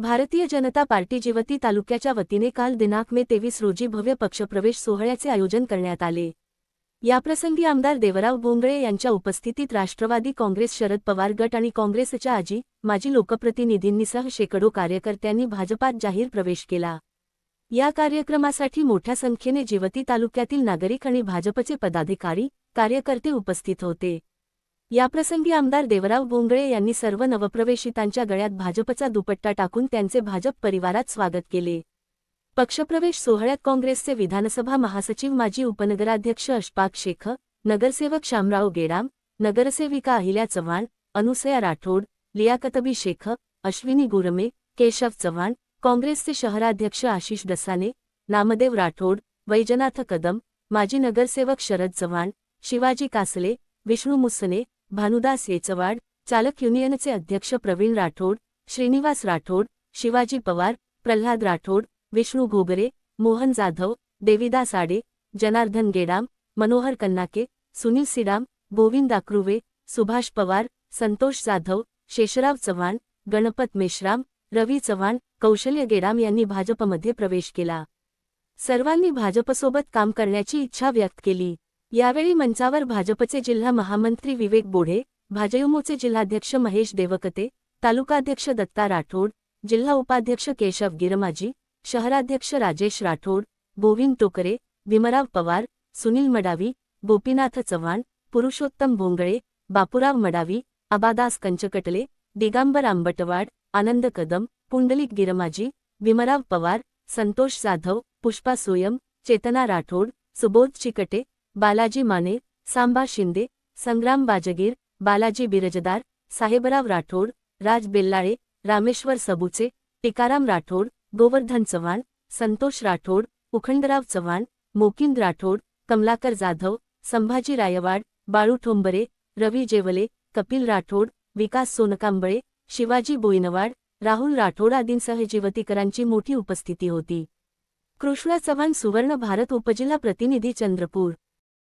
Bharatiya Janata party Jivati तालुक्याच्या वतीने काल दिनांक मे तेवीस रोजी भव्य पक्षप्रवेश सोहळ्याचे आयोजन करण्यात आले. याप्रसंगी आमदार देवराव भोंगळे यांच्या उपस्थितीत राष्ट्रवादी काँग्रेस शरद पवार गट आणि काँग्रेसच्या आजी माजी लोकप्रतिनिधींनीसह शेकडो कार्यकर्त्यांनी भाजपात जाहीर प्रवेश केला. या कार्यक्रमासाठी मोठ्या संख्येने जिवती तालुक्यातील नागरिक आणि भाजपचे पदाधिकारी कार्यकर्ते उपस्थित होते. याप्रसंगी आमदार देवराव भोंगळे यांनी सर्व नवप्रवेशितांच्या गळ्यात भाजपचा दुपट्टा टाकून त्यांचे भाजप परिवारात स्वागत केले. पक्षप्रवेश सोहळ्यात काँग्रेसचे विधानसभा महासचिव माजी उपनगराध्यक्ष अशपाक शेख नगरसेवक शामराव गेडाम नगरसेविका अहिल्या चव्हाण अनुसया राठोड लियाकतबी शेख अश्विनी गुरमे केशव चव्हाण काँग्रेसचे शहराध्यक्ष आशिष डसाने नामदेव राठोड वैजनाथ कदम माजी नगरसेवक शरद चव्हाण शिवाजी कासले विष्णू मुसने भानुदास येचवाड चालक युनियनचे अध्यक्ष प्रवीण राठोड श्रीनिवास राठोड शिवाजी पवार प्रल्हाद राठोड विष्णू घोगरे मोहन जाधव देविदास आडे जनार्दन गेडाम मनोहर कन्नाके सुनील सिडाम गोविंद आक्रुवे सुभाष पवार संतोष जाधव शेषराव चव्हाण गणपत मेश्राम रवी चव्हाण कौशल्य गेडाम यांनी भाजपमध्ये प्रवेश केला. सर्वांनी भाजपसोबत काम करण्याची इच्छा व्यक्त केली. यावेळी मंचावर भाजपचे जिल्हा महामंत्री विवेक बोढे भाजयुमोचे जिल्हाध्यक्ष महेश देवकते तालुकाध्यक्ष दत्ता राठोड जिल्हा उपाध्यक्ष केशव गिरमाजी शहराध्यक्ष राजेश राठोड गोविंद टोकरे भीमराव पवार सुनील मडावी गोपीनाथ चव्हाण पुरुषोत्तम भोंगळे बापूराव मडावी आबादास कंचकटले दिगांबर आंबटवाड आनंद कदम पुंडलिक गिरमाजी भीमराव पवार संतोष जाधव पुष्पा सोयम चेतना राठोड सुबोध चिकटे बालाजी माने सांबा शिंदे संग्राम बाजगीर बालाजी बिरजदार साहेबराव राठोड राज बेल्लाळे रामेश्वर सबुचे टिकाराम राठोड गोवर्धन चव्हाण संतोष राठोड उखंडराव चव्हाण मोकिंद राठोड कमलाकर जाधव संभाजी रायवाड बाळू ठोंबरे रवी जेवले कपिल राठोड विकास सोनकांबळे शिवाजी बोईनवाड राहुल राठोड आदींसह जीवतीकरांची मोठी उपस्थिती होती. कृष्णा चव्हाण सुवर्ण भारत उपजिल्हा प्रतिनिधी चंद्रपूर.